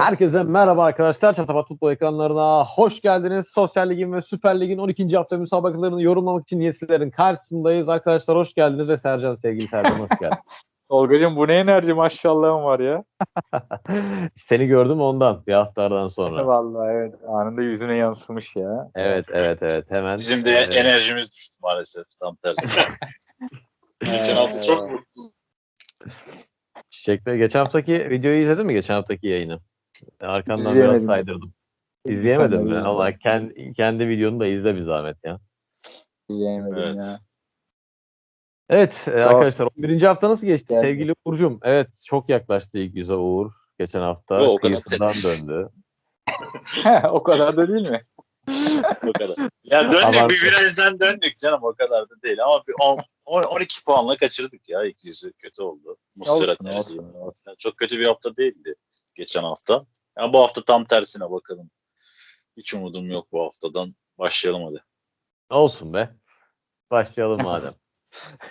Herkese merhaba arkadaşlar. Çatapat Futbol ekranlarına hoş geldiniz. Sosyal Lig'in ve Süper Lig'in 12. hafta müsabakalarını yorumlamak için Yesilerin karşısındayız. Arkadaşlar hoş geldiniz ve Sercan sevgili Sercan hoş geldin. Tolgacığım bu ne enerji maşallahım var ya. Seni gördüm ondan bir haftalardan sonra. Vallahi evet anında yüzüne yansımış ya. Evet evet evet hemen. Bizim de e, enerjimiz düştü maalesef tam tersi. Geçen hafta çok mutlu. Çiçek Bey, geçen haftaki videoyu izledin mi geçen haftaki yayını? Arkandan biraz İzleyemedim. saydırdım. İzleyemedin mi? İzleyemedim. Allah kendi, kendi videonu da izle bir zahmet ya. İzleyemedim Evet. ya. Evet e, arkadaşlar 11. hafta nasıl geçti Geldi. sevgili Uğur'cum? Evet çok yaklaştı ilk yüze Uğur. Geçen hafta o kadar kıyısından döndü. o kadar da değil mi? O kadar. Ya döndük Abartı. bir virajdan döndük canım o kadar da değil ama bir 10, 10 12 puanla kaçırdık ya ilk yüzü kötü oldu. Muslera Olsun, olsun, olsun. Yani çok kötü bir hafta değildi geçen hafta. Ya bu hafta tam tersine bakalım. Hiç umudum yok bu haftadan. Başlayalım hadi. Olsun be. Başlayalım madem.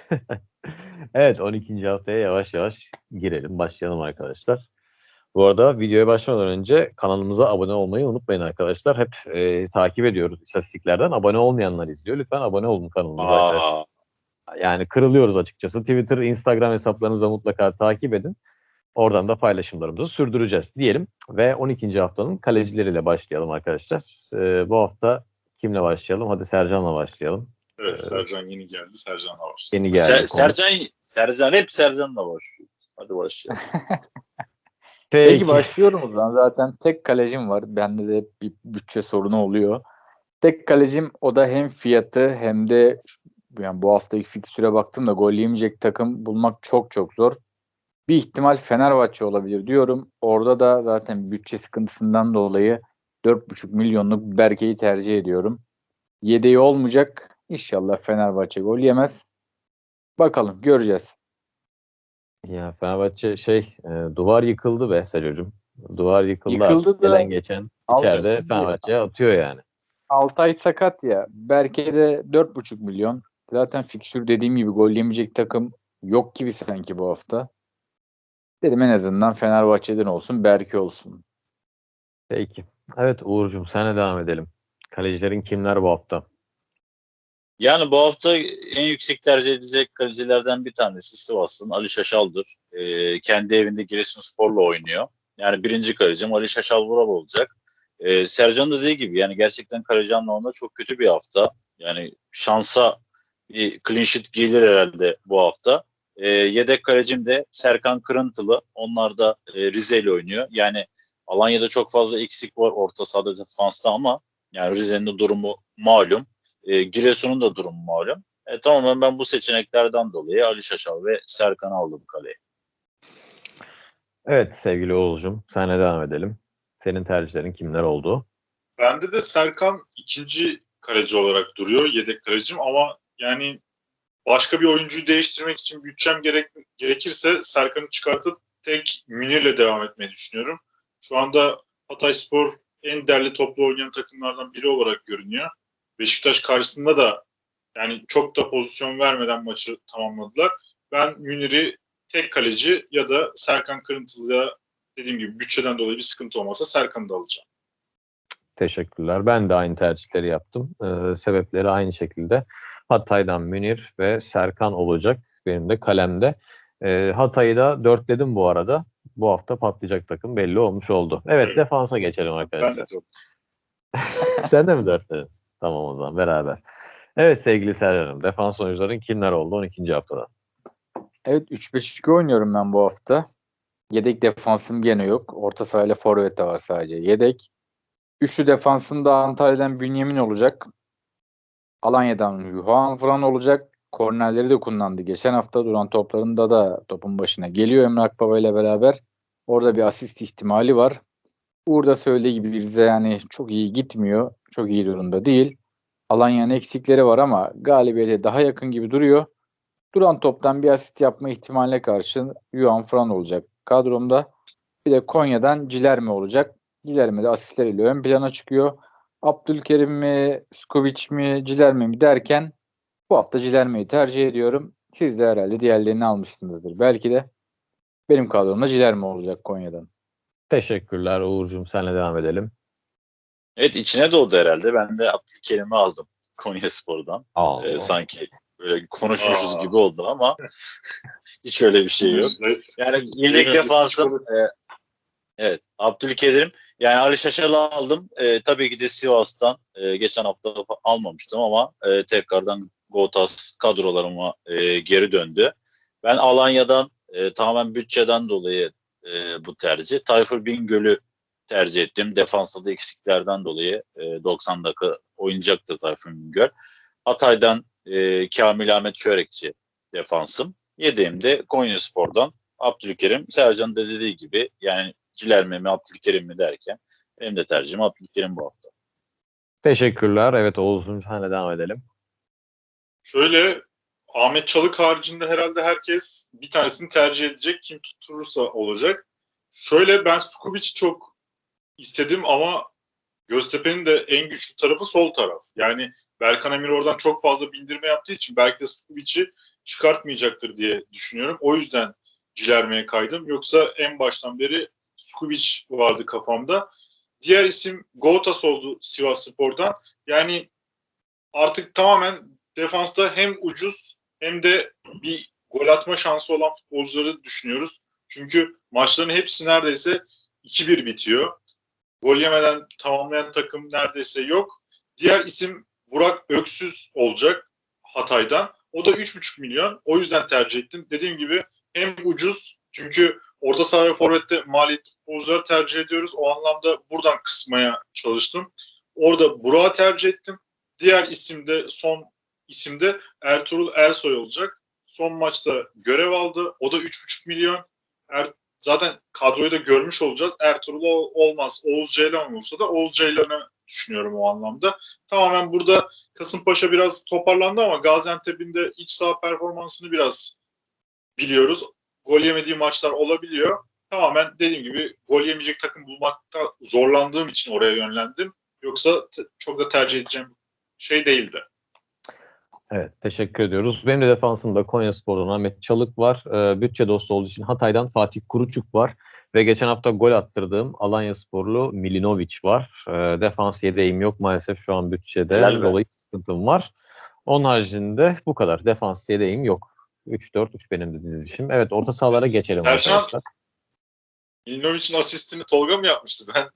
evet 12. haftaya yavaş yavaş girelim. Başlayalım arkadaşlar. Bu arada videoya başlamadan önce kanalımıza abone olmayı unutmayın arkadaşlar. Hep e, takip ediyoruz istatistiklerden. Abone olmayanlar izliyor. Lütfen abone olun kanalımıza. Aa, Yani kırılıyoruz açıkçası. Twitter, Instagram hesaplarınızı mutlaka takip edin. Oradan da paylaşımlarımızı sürdüreceğiz diyelim. Ve 12. haftanın kalecileriyle başlayalım arkadaşlar. Ee, bu hafta kimle başlayalım? Hadi Sercan'la başlayalım. Evet, Evet. Sercan yeni geldi. Sercan'la başladı. Yeni geldi. Ser-. Sercan, Sercan hep Sercan'la başlıyor. Hadi başlayalım. Peki. Peki başlıyorum o zaman. Zaten tek kalecim var. Bende de bir bütçe sorunu oluyor. Tek kalecim o da hem fiyatı hem de yani bu haftaki fikstüre baktım da gol yemeyecek takım bulmak çok çok zor. Bir ihtimal Fenerbahçe olabilir diyorum. Orada da zaten bütçe sıkıntısından dolayı 4,5 milyonluk Berke'yi tercih ediyorum. Yedeği olmayacak. İnşallah Fenerbahçe gol yemez. Bakalım göreceğiz. Ya Fenerbahçe şey e, duvar yıkıldı be Serocum. Duvar yıkıldı. Yıkıldı artık. da- Gelen geçen içeride Fenerbahçe atıyor yani. Altay sakat ya. Berke de 4,5 milyon. Zaten fikstür dediğim gibi gol yemeyecek takım yok gibi sanki bu hafta. Dedim en azından Fenerbahçe'den olsun Berke olsun. Peki. Evet Uğur'cum senle devam edelim. Kalecilerin kimler bu hafta? Yani bu hafta en yüksek tercih edilecek kalecilerden bir tanesi Sivas'ın Ali Şaşal'dır. Ee, kendi evinde Giresunspor'la oynuyor. Yani birinci kalecim Ali Şaşal Vural olacak. Ee, Sercan da dediği gibi yani gerçekten kaleci anlamında çok kötü bir hafta. Yani şansa bir clean sheet gelir herhalde bu hafta. Ee, yedek kalecim de Serkan Kırıntılı. Onlar da e, Rize ile oynuyor. Yani Alanya'da çok fazla eksik var orta sahada defansta ama yani Rize'nin de durumu malum. E, Giresun'un da durumu malum. E, tamamen ben bu seçeneklerden dolayı Ali Şaşal ve Serkan'ı aldım kaleye. Evet sevgili Oğuz'cum senle devam edelim. Senin tercihlerin kimler oldu? Bende de Serkan ikinci kaleci olarak duruyor. Yedek kalecim ama yani başka bir oyuncuyu değiştirmek için bütçem gerek, gerekirse Serkan'ı çıkartıp tek Münir'le devam etmeyi düşünüyorum. Şu anda Hatay Spor en derli toplu oynayan takımlardan biri olarak görünüyor. Beşiktaş karşısında da yani çok da pozisyon vermeden maçı tamamladılar. Ben Münir'i tek kaleci ya da Serkan Kırıntılı'ya dediğim gibi bütçeden dolayı bir sıkıntı olmasa Serkan'ı da alacağım. Teşekkürler. Ben de aynı tercihleri yaptım. Ee, sebepleri aynı şekilde. Hatay'dan Münir ve Serkan olacak. Benim de kalemde. Ee, Hatay'ı da dörtledim bu arada. Bu hafta patlayacak takım belli olmuş oldu. Evet Evet. defansa geçelim arkadaşlar. Ben de çok. Sen de mi dörtledin? Tamam o zaman beraber. Evet sevgili Serhan'ım. Defans oyuncuların kimler oldu 12. haftada? Evet 3-5-2 oynuyorum ben bu hafta. Yedek defansım gene yok. Orta sahayla forvet de var sadece. Yedek. Üçlü defansında Antalya'dan Bünyamin olacak. Alanya'dan Yuhan Fran olacak. Kornerleri de kullandı. Geçen hafta duran toplarında da topun başına geliyor Emre Akbaba ile beraber. Orada bir asist ihtimali var. Uğur da söylediği gibi Rize yani çok iyi gitmiyor. Çok iyi durumda değil. Alanya'nın eksikleri var ama galibiyete daha yakın gibi duruyor. Duran toptan bir asist yapma ihtimaline karşı Yuan Fran olacak kadromda. Bir de Konya'dan Cilerme olacak. Cilerme de asistleriyle ön plana çıkıyor. Abdülkerim mi, Skovic mi, Cilerme mi derken bu hafta Cilerme'yi tercih ediyorum. Siz de herhalde diğerlerini almışsınızdır. Belki de benim kadromda Cilerme olacak Konya'dan. Teşekkürler Uğur'cum. Senle devam edelim. Evet içine doğdu herhalde. Ben de Abdülkerim'i aldım Konya Spor'dan. Ee, sanki böyle konuşmuşuz Aa. gibi oldu ama hiç öyle bir şey yok. Yani yedek defansım e, evet Abdülkerim yani Ali Şaşal'ı aldım. E, tabii ki de Sivas'tan e, geçen hafta almamıştım ama e, tekrardan Gotas kadrolarıma e, geri döndü. Ben Alanya'dan e, tamamen bütçeden dolayı e, bu tercih. Tayfur Bingöl'ü tercih ettim. Defansta da eksiklerden dolayı e, 90 dakika oynayacaktır Tayfur Bingöl. Hatay'dan e, Kamil Ahmet Çörekçi defansım. Yedeğim de Konyaspor'dan Abdülkerim. Sercan da dediği gibi yani Cilerme mi Abdülkerim mi derken benim de tercihim Abdülkerim bu hafta. Teşekkürler. Evet Oğuz'cum senle devam edelim. Şöyle Ahmet Çalık haricinde herhalde herkes bir tanesini tercih edecek. Kim tutturursa olacak. Şöyle ben Sukubic'i çok istedim ama Göztepe'nin de en güçlü tarafı sol taraf. Yani Berkan Emir oradan çok fazla bindirme yaptığı için belki de Sukubic'i çıkartmayacaktır diye düşünüyorum. O yüzden Cilerme'ye kaydım. Yoksa en baştan beri Skubic vardı kafamda. Diğer isim Gotas oldu Sivas Spor'dan. Yani artık tamamen defansta hem ucuz hem de bir gol atma şansı olan futbolcuları düşünüyoruz. Çünkü maçların hepsi neredeyse 2-1 bitiyor. Gol yemeden tamamlayan takım neredeyse yok. Diğer isim Burak Öksüz olacak Hatay'dan. O da 3,5 milyon. O yüzden tercih ettim. Dediğim gibi hem ucuz çünkü orta saha ve forvette maliyetli futbolcuları tercih ediyoruz. O anlamda buradan kısmaya çalıştım. Orada Burak'ı tercih ettim. Diğer isimde son isimde Ertuğrul Ersoy olacak. Son maçta görev aldı. O da 3,5 milyon. Er, zaten kadroyu da görmüş olacağız. Ertuğrul ol- olmaz. Oğuz Ceylan olursa da Oğuz Ceylan'ı düşünüyorum o anlamda. Tamamen burada Kasımpaşa biraz toparlandı ama Gaziantep'in de iç saha performansını biraz biliyoruz. Gol yemediği maçlar olabiliyor. Tamamen dediğim gibi gol yemeyecek takım bulmakta zorlandığım için oraya yönlendim. Yoksa çok da tercih edeceğim şey değildi. Evet teşekkür ediyoruz. Benim de defansımda Konyaspor'dan Ahmet Çalık var. Ee, bütçe dostu olduğu için Hatay'dan Fatih Kuruçuk var. Ve geçen hafta gol attırdığım Alanya Sporlu Milinovic var. Ee, defans yedeğim yok maalesef şu an bütçede. Dolayı sıkıntım var. Onun haricinde bu kadar. Defans yedeğim yok. 3-4-3 benim de dizilişim. Evet orta sahalara geçelim Sercan- arkadaşlar. Milinovic'in asistini Tolga mı yapmıştı? Ben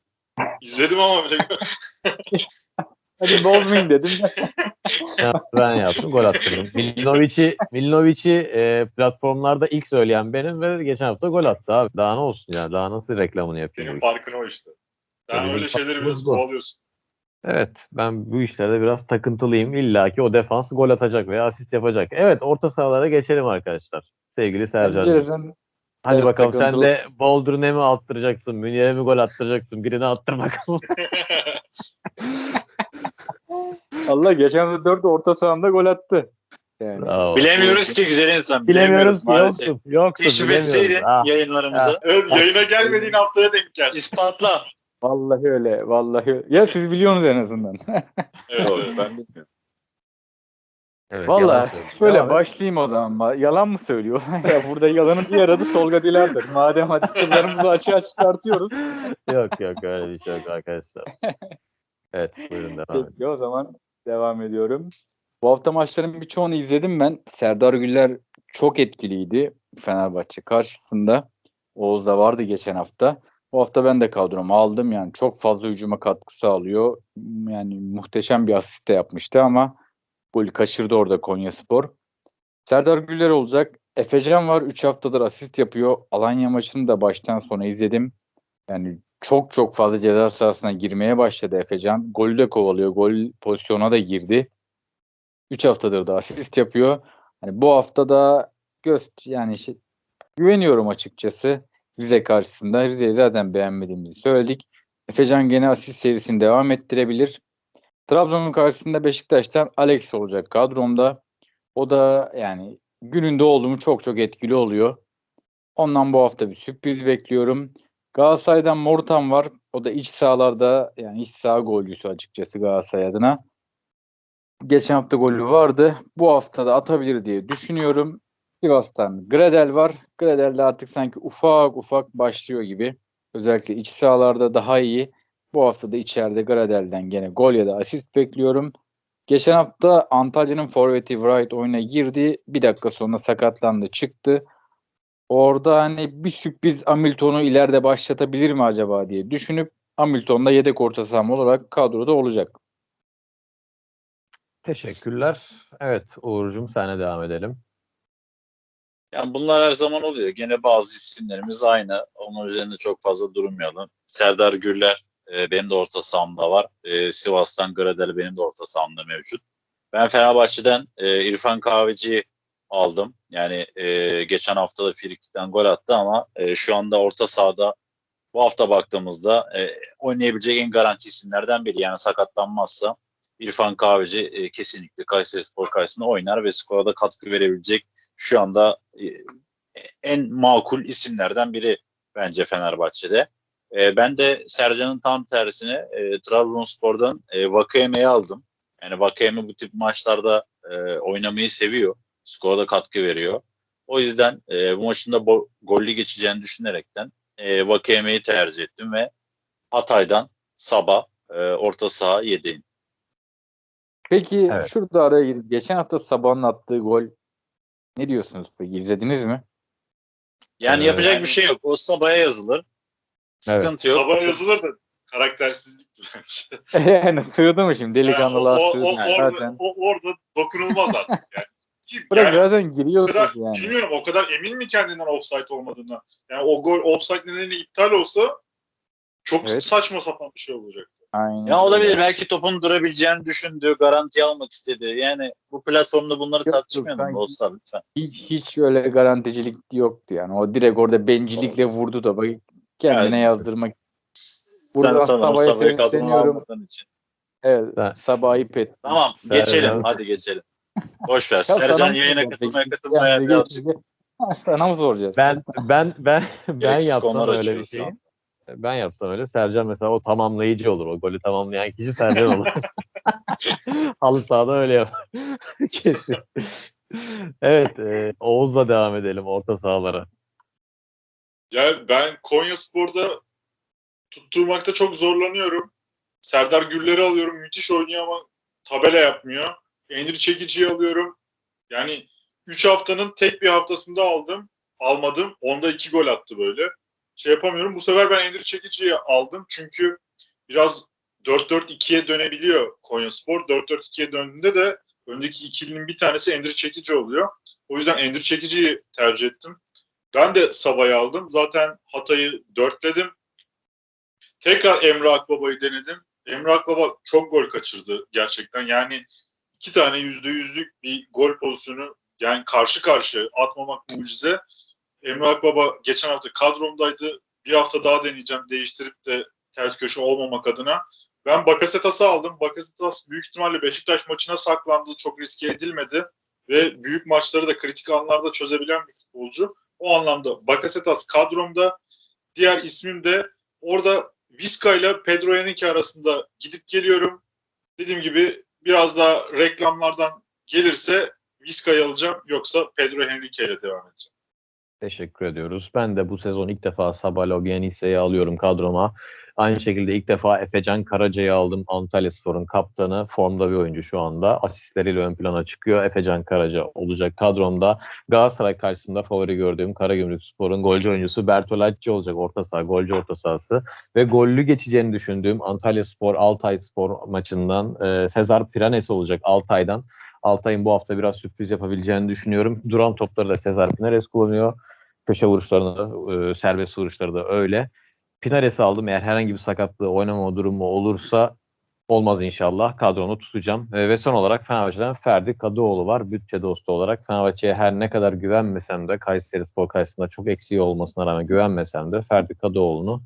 izledim ama bile Hadi bozmayın dedim. Ya, ben yaptım gol attırdım. Milinovic'i Milinovic'i e, platformlarda ilk söyleyen benim ve geçen hafta gol attı abi. Daha ne olsun ya? Daha nasıl reklamını yapayım? benim farkın o işte. Sen Tabii öyle şeyleri biraz kovalıyorsun. Evet ben bu işlerde biraz takıntılıyım. İlla ki o defans gol atacak veya asist yapacak. Evet orta sahalara geçelim arkadaşlar. Sevgili Sercan. Hadi biraz bakalım sen takıntılı. de Boldrin'e mi attıracaksın? Münir'e mi gol attıracaksın? Birini attır bakalım. Allah geçen hafta 4 orta sahamda gol attı. Yani. Bravo. Bilemiyoruz ki güzel insan. Bilemiyoruz ki maalesef. yoksun. Yoksun Teşrif bilemiyoruz. etseydin Ah, yayınlarımızı. evet yayına gelmediğin haftaya denk geldi. ispatla. Vallahi öyle. Vallahi öyle. Ya siz biliyorsunuz en azından. Evet, evet. ben bilmiyorum. evet, söylüyorsun. şöyle et. başlayayım o zaman. Yalan mı söylüyor? ya burada yalanın bir aradı Tolga Dilar'dır. Madem hadi sırlarımızı açığa çıkartıyoruz. yok yok öyle bir şey yok arkadaşlar. Evet buyurun devam edin. Peki o zaman devam ediyorum. Bu hafta maçların birçoğunu izledim ben. Serdar Güller çok etkiliydi Fenerbahçe karşısında. Oğuz da vardı geçen hafta. Bu hafta ben de kadromu aldım. Yani çok fazla hücuma katkı sağlıyor. Yani muhteşem bir asist de yapmıştı ama gol kaçırdı orada Konyaspor. Serdar Güller olacak. Efecan var. 3 haftadır asist yapıyor. Alanya maçını da baştan sona izledim. Yani çok çok fazla ceza sahasına girmeye başladı Efecan. Golü de kovalıyor. Gol pozisyona da girdi. 3 haftadır da asist yapıyor. Hani bu hafta da göz yani şey, güveniyorum açıkçası Rize karşısında. Rize'yi zaten beğenmediğimizi söyledik. Efecan gene asist serisini devam ettirebilir. Trabzon'un karşısında Beşiktaş'tan Alex olacak kadromda. O da yani gününde olduğumu çok çok etkili oluyor. Ondan bu hafta bir sürpriz bekliyorum. Galatasaray'dan Morutan var. O da iç sahalarda yani iç saha golcüsü açıkçası Galatasaray adına. Geçen hafta golü vardı. Bu hafta da atabilir diye düşünüyorum. Sivas'tan Gradel var. Gradel de artık sanki ufak ufak başlıyor gibi. Özellikle iç sahalarda daha iyi. Bu hafta da içeride Gradel'den gene gol ya da asist bekliyorum. Geçen hafta Antalya'nın forveti Wright oyuna girdi. Bir dakika sonra sakatlandı çıktı. Orada hani bir sürpriz Hamilton'u ileride başlatabilir mi acaba diye düşünüp Hamilton da yedek orta saham olarak kadroda olacak. Teşekkürler. Evet Uğur'cum senle devam edelim. Yani bunlar her zaman oluyor. Gene bazı isimlerimiz aynı. Onun üzerinde çok fazla durmayalım. Serdar Gürler e, benim de orta sahamda var. E, Sivas'tan Gradel benim de orta sahamda mevcut. Ben Fenerbahçe'den e, İrfan Kahveci'yi aldım. Yani e, geçen hafta da Frikik'ten gol attı ama e, şu anda orta sahada bu hafta baktığımızda e, oynayabilecek en garanti isimlerden biri. Yani sakatlanmazsa İrfan Kahveci e, kesinlikle Kayseri Spor karşısında oynar ve skora da katkı verebilecek şu anda e, en makul isimlerden biri bence Fenerbahçe'de. E, ben de Sercan'ın tam tersine e, Trabzonspor'dan e, Vakayeme'yi aldım. Yani Vakayeme bu tip maçlarda e, oynamayı seviyor. Skora da katkı veriyor. O yüzden e, bu maçın da bo- gollü geçeceğini düşünerekten e, Vakayeme'yi tercih ettim ve Hatay'dan Sabah e, orta saha yedeğim. Peki Evet. şurada araya girip geçen hafta Sabah'ın attığı gol ne diyorsunuz peki? İzlediniz mi? Yani Ee, yapacak bir şey yok. O Sabah'a yazılır. Sıkıntı yok. Sabah yazılır da karaktersizlikti bence. yani sığdı mı şimdi? Yani Delikanlılığa o, o, sığdı. o, orada, zaten. o, orada dokunulmaz artık yani. Ki, Bırak yani zaten o giriyoruz kadar, yani. bilmiyorum o kadar emin mi kendinden offside olmadığına? Yani o gol offside nedeniyle iptal olsa çok Evet. saçma sapan bir şey olacaktı. Aynen. Ya olabilir. Belki topun durabileceğini düşündü. Garanti almak istedi. Yani bu platformda bunları Yok, tartışmayalım yok, dostlar lütfen. Hiç, hiç öyle garanticilik yoktu yani. O direkt orada bencillikle vurdu da bak kendine Yani- yazdırmak. Sen Burada sanırım Sabah'ı sesleniyorum. almadığın için. Evet. Ben- Sabah ayıp etti. Tamam Sercan- geçelim. Hadi geçelim. Boş ver. Sercan yayına katılmaya katılmaya Yani birazcık Ha, Sana mı soracağız? Ben ben ben ben gereksiz yapsam öyle bir şeyi. An. Ben yapsam öyle Sercan mesela o tamamlayıcı olur. O golü tamamlayan kişi Sercan olur. Halı sahada öyle yapar. Kesin. Evet, e, Oğuz'la devam edelim orta sahalara. Ya ben Konya Spor'da tutturmakta çok zorlanıyorum. Serdar Güller'i alıyorum. Müthiş oynuyor ama tabela yapmıyor. Enri Çekici'yi alıyorum. Yani 3 haftanın tek bir haftasında aldım. Almadım. Onda 2 gol attı böyle. Şey yapamıyorum. Bu sefer ben Enri Çekici'yi aldım. Çünkü biraz 4-4-2'ye dönebiliyor Konya Spor. 4-4-2'ye döndüğünde de öndeki ikilinin bir tanesi Enri Çekici oluyor. O yüzden Enri Çekici'yi tercih ettim. Ben de Sabah'ı aldım. Zaten Hatay'ı dörtledim. Tekrar Emre Akbaba'yı denedim. Emre Akbaba çok gol kaçırdı gerçekten. Yani iki tane yüzde yüzlük bir gol pozisyonu yani karşı karşıya atmamak mucize. Emre Akbaba geçen hafta kadromdaydı. Bir hafta daha deneyeceğim değiştirip de ters köşe olmamak adına. Ben Bakasetas'ı aldım. Bakasetas büyük ihtimalle Beşiktaş maçına saklandı. Çok riske edilmedi. Ve büyük maçları da kritik anlarda çözebilen bir futbolcu. O anlamda Bakasetas kadromda. Diğer ismim de orada Vizca ile Pedro Henrique arasında gidip geliyorum. Dediğim gibi biraz daha reklamlardan gelirse Vizca'yı alacağım. Yoksa Pedro Henrique ile devam edeceğim. Teşekkür ediyoruz. Ben de bu sezon ilk defa Sabalo Bianisse'yi alıyorum kadroma. Aynı şekilde ilk defa Efecan Karaca'yı aldım. Antalya Spor'un kaptanı. Formda bir oyuncu şu anda. Asistleriyle ön plana çıkıyor. Efecan Karaca olacak kadromda. Galatasaray karşısında favori gördüğüm Karagümrük Spor'un golcü oyuncusu Bertolacci olacak orta saha, golcü orta sahası. Ve gollü geçeceğini düşündüğüm Antalya Spor, Altay Spor maçından e, Sezar Piranes olacak Altay'dan. Altay'ın bu hafta biraz sürpriz yapabileceğini düşünüyorum. Duran topları da Sezar Pinares kullanıyor. Köşe vuruşlarını, e, serbest vuruşları da öyle. Pinares'i aldım. Eğer herhangi bir sakatlığı, oynamama durumu olursa olmaz inşallah. Kadronu tutacağım. E, ve son olarak Fenerbahçe'den Ferdi Kadıoğlu var. Bütçe dostu olarak. Fenerbahçe'ye her ne kadar güvenmesem de Kayseri Spor karşısında çok eksiği olmasına rağmen güvenmesem de Ferdi Kadıoğlu'nu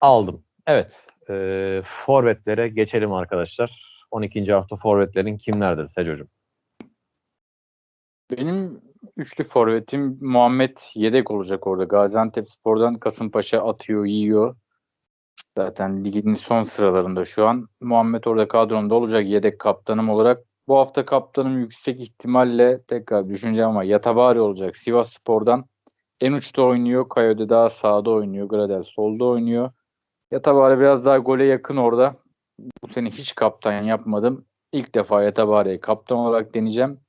aldım. Evet. E, forvetlere geçelim arkadaşlar. 12. hafta forvetlerin kimlerdir Seco'cum? Benim üçlü forvetim Muhammed yedek olacak orada. Gaziantep Spor'dan Kasımpaşa atıyor, yiyor. Zaten ligin son sıralarında şu an. Muhammed orada kadromda olacak yedek kaptanım olarak. Bu hafta kaptanım yüksek ihtimalle tekrar düşüneceğim ama Yatabari olacak Sivas Spor'dan. en uçta oynuyor. Coyote daha sağda oynuyor. Gradel solda oynuyor. Yatabare biraz daha gole yakın orada. Bu sene hiç kaptan yapmadım. İlk defa Yatabare'yi kaptan olarak deneyeceğim.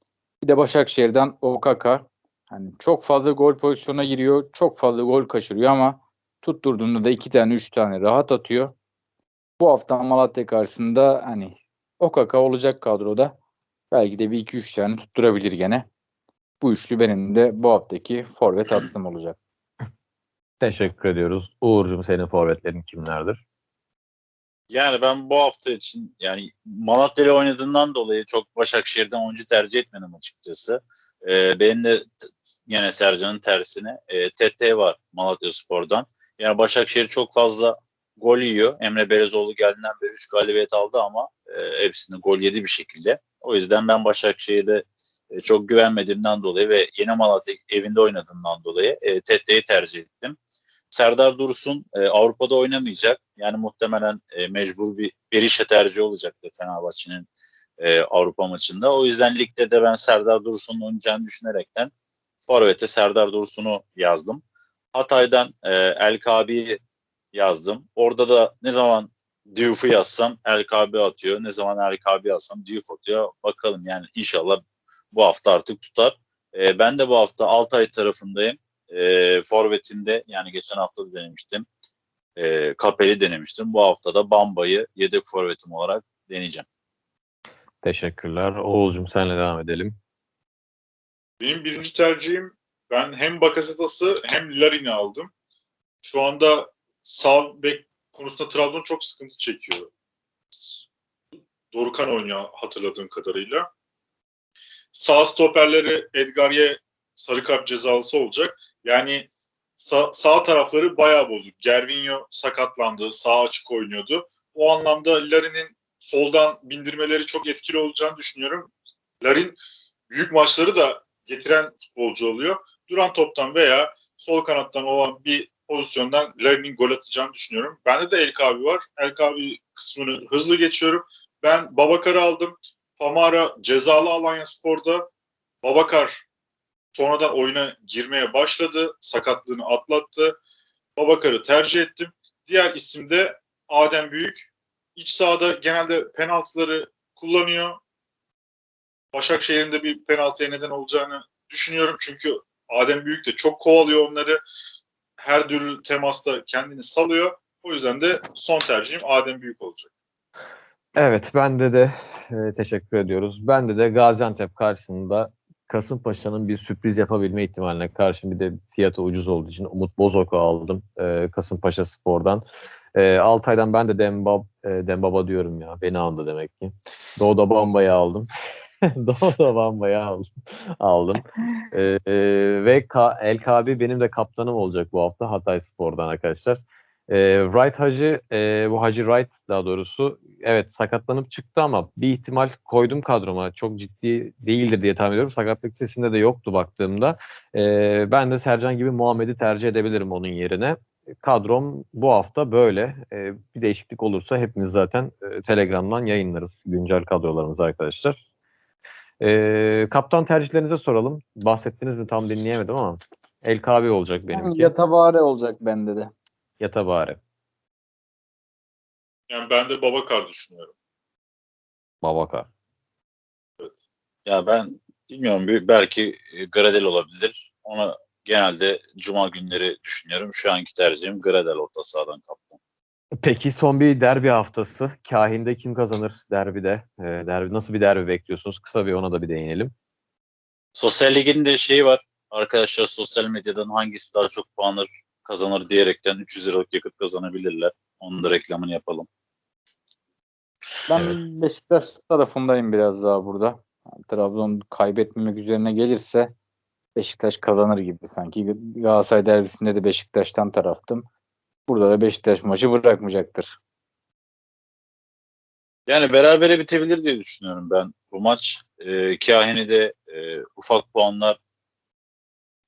Bir de Başakşehir'den Okaka. Hani çok fazla gol pozisyona giriyor. Çok fazla gol kaçırıyor ama tutturduğunda da iki tane üç tane rahat atıyor. Bu hafta Malatya karşısında hani Okaka olacak kadroda. Belki de bir iki üç tane tutturabilir gene. Bu üçlü benim de bu haftaki forvet hattım olacak. Teşekkür ediyoruz. Uğur'cum senin forvetlerin kimlerdir? Yani ben bu hafta için yani Malatya ile oynadığından dolayı çok Başakşehir'den oyuncu tercih etmedim açıkçası. Ee, benim de yine Sercan'ın tersine e, TT var Malatya Spor'dan. Yani Başakşehir çok fazla gol yiyor. Emre Belezoğlu geldiğinden beri 3 galibiyet aldı ama e, hepsinde gol yedi bir şekilde. O yüzden ben Başakşehir'de e, çok güvenmediğimden dolayı ve yeni Malatya evinde oynadığından dolayı e, TT'yi tercih ettim. Serdar Dursun e, Avrupa'da oynamayacak. Yani muhtemelen e, mecbur bir Berisha tercihi olacaktır Fenerbahçe'nin e, Avrupa maçında. O yüzden ligde de ben Serdar Dursun'un oynayacağını düşünerekten Forvet'e Serdar Dursun'u yazdım. Hatay'dan e, El Kabi'yi yazdım. Orada da ne zaman Diouf'u yazsam El Kabi atıyor. Ne zaman El Kabi yazsam Diouf atıyor. Bakalım yani inşallah bu hafta artık tutar. E, ben de bu hafta Altay tarafındayım e, forvetinde yani geçen hafta da denemiştim. E, Kapel'i denemiştim. Bu hafta da Bamba'yı yedek forvetim olarak deneyeceğim. Teşekkürler. Oğuz'cum senle devam edelim. Benim birinci tercihim ben hem Bakasetas'ı hem Larin'i aldım. Şu anda sağ bek konusunda Trabzon çok sıkıntı çekiyor. Dorukan oynuyor hatırladığım kadarıyla. Sağ stoperleri Edgar'ye sarı kart cezalısı olacak. Yani sağ, sağ tarafları bayağı bozuk. Gervinho sakatlandı. Sağ açık oynuyordu. O anlamda Larin'in soldan bindirmeleri çok etkili olacağını düşünüyorum. Larin büyük maçları da getiren futbolcu oluyor. Duran toptan veya sol kanattan olan bir pozisyondan Larin'in gol atacağını düşünüyorum. Bende de El Kabi var. El Kabi kısmını hızlı geçiyorum. Ben Babakar'ı aldım. Famara cezalı Alanya Spor'da. Babakar sonradan oyuna girmeye başladı. Sakatlığını atlattı. Babakar'ı tercih ettim. Diğer isim de Adem Büyük. İç sahada genelde penaltıları kullanıyor. Başakşehir'in de bir penaltıya neden olacağını düşünüyorum. Çünkü Adem Büyük de çok kovalıyor onları. Her türlü temasta kendini salıyor. O yüzden de son tercihim Adem Büyük olacak. Evet, bende de e, teşekkür ediyoruz. Bende de Gaziantep karşısında Kasımpaşa'nın bir sürpriz yapabilme ihtimaline karşı bir de fiyatı ucuz olduğu için Umut Bozok'u aldım e, Kasımpaşa Spor'dan. E, Altay'dan ben de Dembab, e, Dembaba diyorum ya. Beni andı demek ki. Doğu'da Bamba'yı aldım. Doğu'da Bamba'yı aldım. aldım. E, e, ve Ka- El Kabi benim de kaptanım olacak bu hafta Hatay Spor'dan arkadaşlar. E, Wright Hacı, e, bu Hacı Wright daha doğrusu evet sakatlanıp çıktı ama bir ihtimal koydum kadroma. Çok ciddi değildir diye tahmin ediyorum. Sakatlık listesinde de yoktu baktığımda. E, ben de Sercan gibi Muhammed'i tercih edebilirim onun yerine. Kadrom bu hafta böyle. E, bir değişiklik olursa hepimiz zaten e, Telegram'dan yayınlarız güncel kadrolarımızı arkadaşlar. E, kaptan tercihlerinize soralım. Bahsettiniz mi tam dinleyemedim ama. El Kabi olacak benimki. Yatabare olacak bende de. Yatabare. Yani ben de Babakar düşünüyorum. Babakar. Ya ben bilmiyorum bir- belki e, Gradel olabilir. Ona genelde cuma günleri düşünüyorum. Şu anki tercihim Gradel orta sahadan kaptan. Peki son bir derbi haftası. Kahin'de kim kazanır derbide? Ee, derbi nasıl bir derbi bekliyorsunuz? Kısa bir ona da bir değinelim. Sosyal ligin de şeyi var. Arkadaşlar sosyal medyadan hangisi daha çok puanlar kazanır diyerekten 300 liralık yakıt kazanabilirler. Onun da reklamını yapalım. Ben Evet. Beşiktaş tarafındayım biraz daha burada. Trabzon kaybetmemek üzerine gelirse Beşiktaş kazanır gibi sanki. Galatasaray derbisinde de Beşiktaş'tan taraftım. Burada da Beşiktaş maçı bırakmayacaktır. Yani berabere bitebilir diye düşünüyorum ben. Bu maç e, Kahin'i de e, ufak puanlar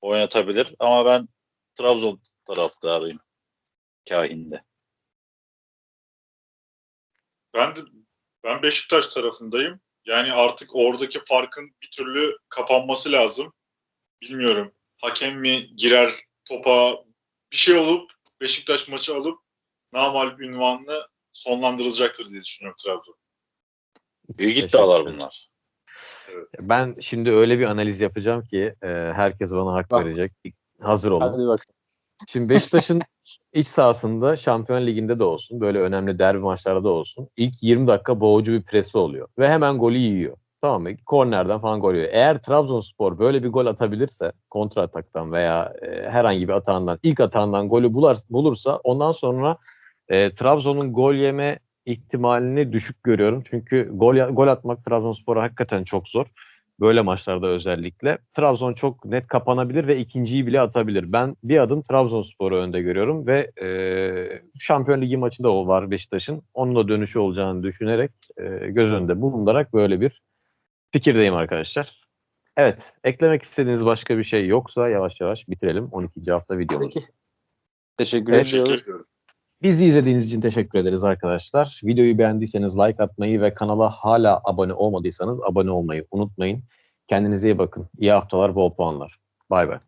oynatabilir ama ben Trabzon taraftarıyım Kahin'de. Ben de ben Beşiktaş tarafındayım. Yani artık oradaki farkın bir türlü kapanması lazım. Bilmiyorum. Hakem mi girer topa bir şey olup Beşiktaş maçı alıp namalip ünvanını sonlandırılacaktır diye düşünüyorum Trabzon. Büyük iddialar bunlar. Ben şimdi öyle bir analiz yapacağım ki e, herkes bana hak Bak. verecek. Hazır olun. Hadi bak. Şimdi Beşiktaş'ın iç sahasında Şampiyon Ligi'nde de olsun, böyle önemli derbi maçlarda da olsun. ilk 20 dakika boğucu bir presi oluyor. Ve hemen golü yiyor. Tamam mı? Kornerden falan gol yiyor. Eğer Trabzonspor böyle bir gol atabilirse kontra ataktan veya e, herhangi bir atağından, ilk atağından golü bular, bulursa ondan sonra e, Trabzon'un gol yeme ihtimalini düşük görüyorum. Çünkü gol gol atmak Trabzonspor'a hakikaten çok zor. Böyle maçlarda özellikle. Trabzon çok net kapanabilir ve ikinciyi bile atabilir. Ben bir adım Trabzonspor'u önde görüyorum ve e, Şampiyon Ligi maçı da o var Beşiktaş'ın. Onun da dönüşü olacağını düşünerek e, göz önünde bulundurarak böyle bir fikirdeyim arkadaşlar. Evet, eklemek istediğiniz başka bir şey yoksa yavaş yavaş bitirelim 12. hafta videomuzu. Peki. Teşekkür Evet. ediyoruz. Bizi izlediğiniz için teşekkür ederiz arkadaşlar. Videoyu beğendiyseniz like atmayı ve kanala hala abone olmadıysanız abone olmayı unutmayın. Kendinize iyi bakın. İyi haftalar, bol puanlar. Bay bay.